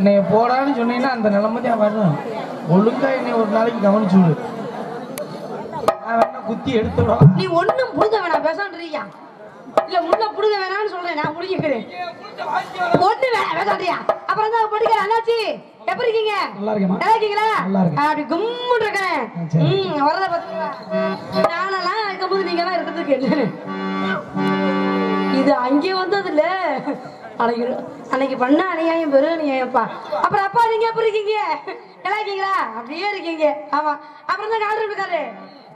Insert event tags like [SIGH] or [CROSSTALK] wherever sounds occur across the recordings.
என்னை போடான்னு சொன்னீங்கன்னா அந்த நிலைமை தான் வரும் ஒழுங்கா என்னை ஒரு நாளைக்கு கவனிச்சு விடு. நான் வேணா குத்தி எடுத்துடும் நீ ஒண்ணும் புடுங்க வேணாம் பேசாண்டியா இல்ல முள்ள புடுங்க வேணாம்னு சொல்றேன் நான் முடிக்கிறேன் ஒண்ணு வேணாம் பேசாண்டியா அப்புறம் தான் படிக்கிற அண்ணாச்சி. எப்படி இருக்கீங்க? நல்லா இருக்கேம்மா. நல்லா இருக்கீங்களா? நல்லா இருக்கேன். அப்படி கும்முன்னு இருக்கேன். ம் வரத பாத்தீங்களா நானெல்லாம் இருக்கும்போது நீங்க எல்லாம் இருக்கிறதுக்கு இது அங்கே வந்தது இல்ல அன்னைக்கு அன்னைக்கு பண்ண அநியாயம் பெரு அநியாயம்ப்பா. அப்புறம் அப்பா நீங்க எப்படி இருக்கீங்க? நல்லா இருக்கீங்களா? அப்படியே இருக்கீங்க. ஆமா. அப்புறம் தான் கால் இருக்காரு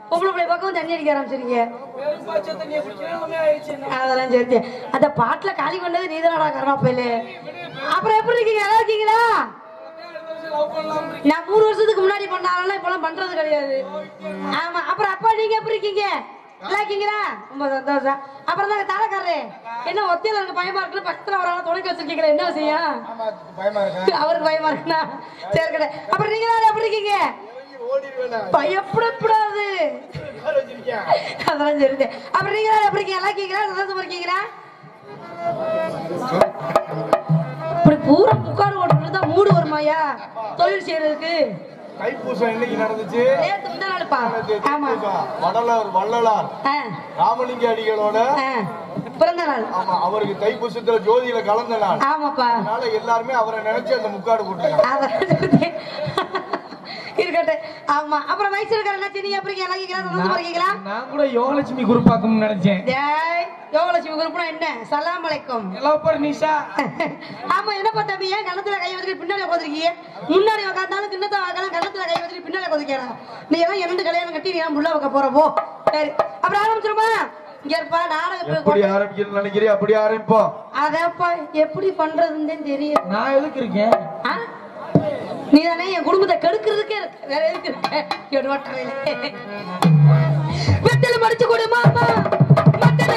பொம்பளை பிள்ளை பக்கம் தண்ணி அடிக்க ஆரம்பிச்சிருக்கீங்க. அதெல்லாம் சரி அந்த பாட்டுல காலி கொண்டது நீதானடா கருணாப்பையில. அப்புறம் எப்படி இருக்கீங்க? நல்லா இருக்கீங்களா? நான் மூணு வருஷத்துக்கு முன்னாடி பண்ணாலும் இப்பெல்லாம் பண்றது கிடையாது. ஆமா. அப்புறம் அப்பா நீங்க எப்படி இருக்கீங்க? இருக்கீங்களா? ரொம்ப சந்தோஷம். அப்புறம் தான் தலைக்காரரு என்ன ஒத்தையில பயமா இருக்கு பக்கத்துல ஒரு ஆளை துணைக்கு வச்சிருக்கீங்களா என்ன விஷயம் [LAUGHS] அவருக்கு பயமா இருக்குண்ணா சரி கடை. அப்புறம் நீங்க எப்படி இருக்கீங்க? பயப்படக்கூடாது அதெல்லாம் சரி அப்புறம் நீங்க எப்படி இருக்கீங்க? நல்லா இருக்கீங்களா? சந்தோஷமா இருக்கீங்களா? இப்படி பூரா புக்காடு ஓட்டுறது தான் மூடு வருமாயா தொழில் செய்யறதுக்கு. தைப்பூசம் என்னைக்கு நடந்துச்சு? வடலர் வள்ளலார். ராமலிங்க அடிகளோட ஆ. பிறந்த நாள். ஆமா அவருக்கு தைப்பூசத்துல ஜோதியில கலந்த நாள். ஆமாப்பா. அதனால எல்லாருமே அவரை நினைச்சு அந்த முக்காடு சரி. இருக்கட்டும். ஆமா. அப்புறம் மைசூர்கார என்ன நீங்க எப்படி இருக்கீங்க? நல்லா இருக்கீங்களா சந்தோஷமா இருக்கீங்களா? நான் கூட யோகலட்சுமி நினைச்சேன். குரூப்னா என்ன? சலாம் அலைக்கும். நிஷா. ஆமா என்னப்பா தம்பி? ஏன் கணத்துல கை வச்சுட்டு பின்னாடி உட்காந்துருக்கீங்க? முன்னாடி உட்காந்தாலும் கிண்ணத்தை வாக்கலாம் கணத்துல கை வச்சுட்டு பின்னாடி உட்காந்துக்கிறா நீ எல்லாம் இரண்டு கல்யாணம் கட்டி நீ ஏன் புள்ள வைக்க போற போ. சரி. அப்புறம் ஆரம்பிச்சிருமா? இங்க இருப்பா நாடகம் எப்படி ஆரம்பிக்கணும்னு நினைக்கிறீ அப்படி ஆரம்பிப்போம். அதப்பா எப்படி பண்றதுன்னு தெரியும். நான் எதுக்கு இருக்கேன்? ஆ? நீ தானே என் குடும்பத்தை கெடுக்கிறதுக்கே இருக்க. வேற எதுக்கு இருக்க? எடுவாட்டாவே வெத்தலை மடிச்சு கொடு மாமா. மத்தனை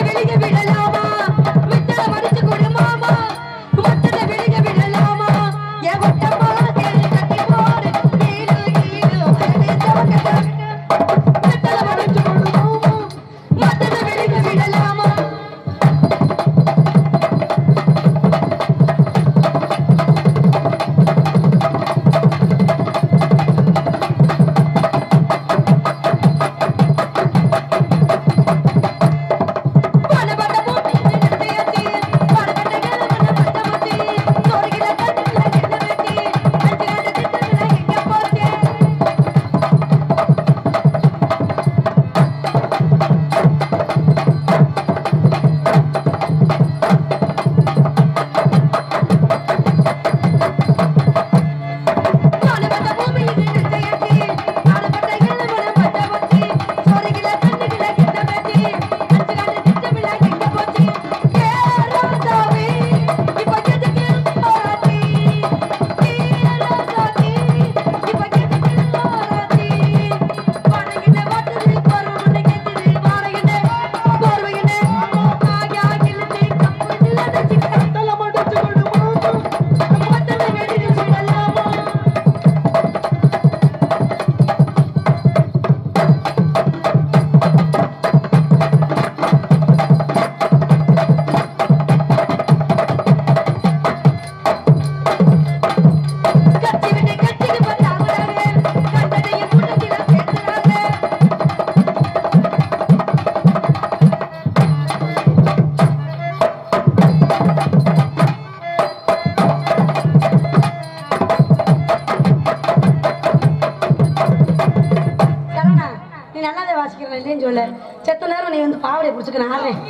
இல்லைன்னு சொல்லு. செத்த நேரம் நீ வந்து பாவடைய பிடிச்சுக்க நான்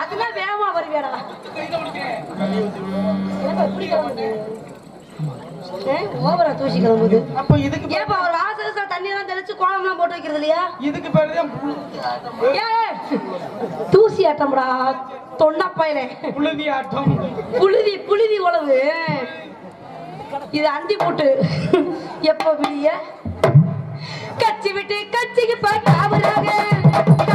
அதெல்லாம் வேகமா வருவியாடா. ஓவரா தூசி கிளம்புது. அப்ப இதுக்கு ஏப்பா ஒரு தண்ணி எல்லாம் தெளிச்சு கோலம்லாம் போட்டு வைக்கிறது இல்லையா? இதுக்கு பேரு தூசி ஆட்டம்டா. தொன்னப்பாயிலே புழுதி ஆட்டம். புழுதி புழுதி உழவு. இது அந்தி போட்டு எப்ப விடிய? you.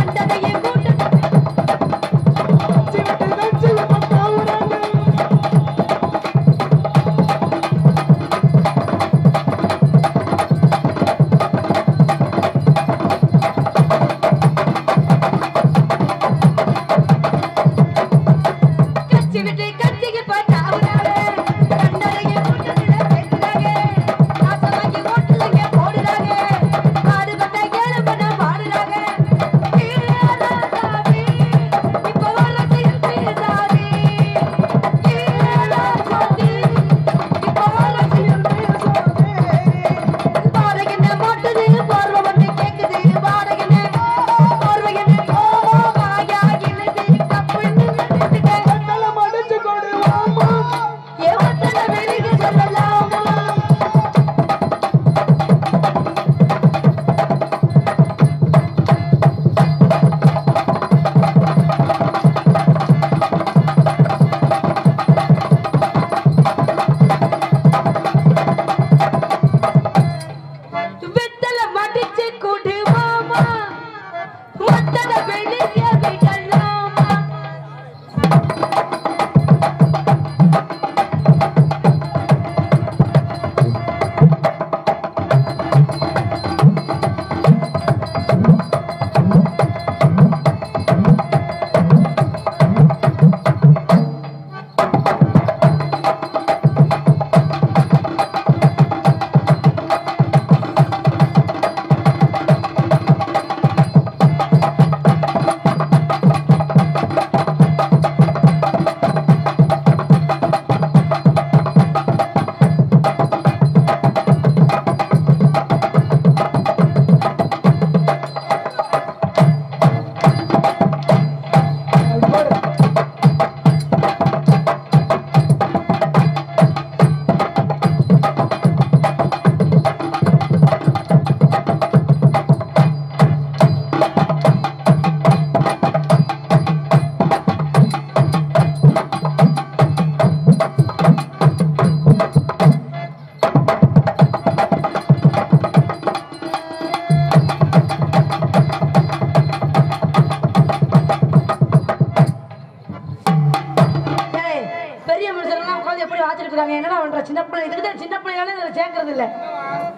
சேர்க்கறது இல்ல.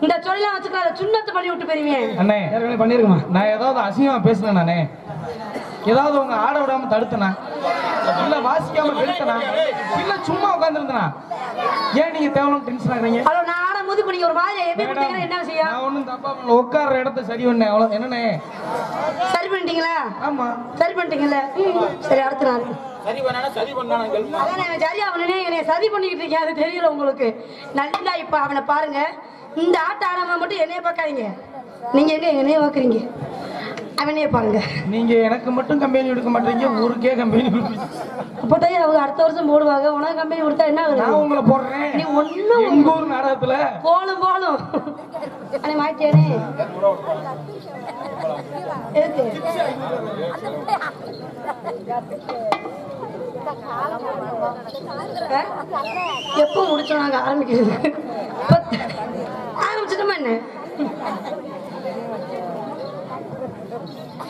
இந்த சொல்லலாம் வச்சுக்கலாம் சுண்ணத்தை பண்ணி விட்டு பெரியவன் அண்ணே. ஏற்கனவே பண்ணிருக்கமா நான் ஏதாவது அசிங்கமா பேசுனேன் நானே. ஏதாவது உங்க ஆட விடாம தடுத்தனா? இல்ல வாசிக்காம கெடுத்தனா இல்ல சும்மா உட்காந்துருந்தனா ஏன் நீங்க தேவையில்லாம டென்ஷன் ஆகுறீங்க? ஹலோ நான் ஆடும் போது இப்ப நீங்க ஒரு மாதிரி எப்படி கொடுத்தீங்கன்னா என்ன விஷயம்? நான் ஒண்ணும் தப்பா பண்ணல உட்கார்ற இடத்த சரி பண்ணேன் அவ்வளவு என்னண்ணே? சரி பண்ணிட்டீங்களா? ஆமா. சரி பண்ணிட்டீங்கல்ல? ம், சரி அடுத்த நாள். சரி பண்ணா சரி பண்ணானுங்கள் அதான் நான் சரியா அவனே என்னை சரி பண்ணிக்கிட்டு இருக்கேன் அது தெரியல உங்களுக்கு. நல்லா இப்ப அவனை பாருங்க. இந்த ஆட்ட ஆடாம மட்டும் என்னைய பார்க்காதீங்க. நீங்க எங்க என்னைய பார்க்குறீங்க? அவனையே பாருங்க. நீங்க எனக்கு மட்டும் கம்பெனி கொடுக்க மாட்டீங்க ஊருக்கே கம்பெனி அப்பதான் அவங்க அடுத்த வருஷம் போடுவாங்க உனக்கு கம்பெனி கொடுத்தா என்ன நான் உங்களை போடுறேன். நீ ஒண்ணும் ஊர் நாடகத்துல போலும் போலும். எதுக்கு ஆ? எப்போ முடிச்சோம் நாங்க? ஆரம்பிக்கிறது ஆரம்பிச்சிட்டோமா என்ன?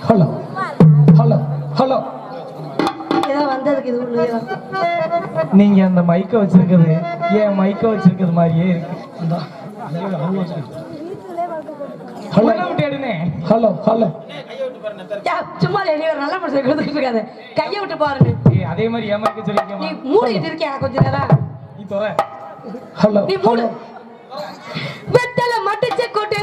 ஹலோ ஹலோ ஹலோ நீங்க அந்த மைக்க வச்சிருக்கிறது ஏன் மைக்க வச்சிருக்கிறது மாதிரியே இருக்கு. ஹலோ. ஹலோ சும்மா நீ ஒரு நல்ல மனுஷன் கொடுத்துட்டு இருக்காத. கையை விட்டு பாருங்க அதே மாதிரி ஏன் மைக்க நீ சொல்லிக்கமா மூடிட்டு இருக்கியா கொஞ்ச நேரம் நீ தொற. ஹலோ நீ மூடு. வெத்தல மட்டிச்ச கொட்டை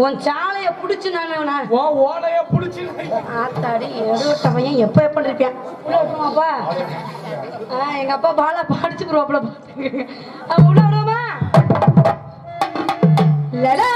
உன் சாலைய புடிச்சு நான் ஓ ஓலைய புடிச்சு ஆத்தாடி எடுவட்ட பையன் எப்ப எப்ப இருப்பியான் உள்ள விட்டுருமாப்பா ஆ எங்க அப்பா பாலா படிச்சு போடுவாப்புல பாத்துக்க உள்ள விடுவோமா லலா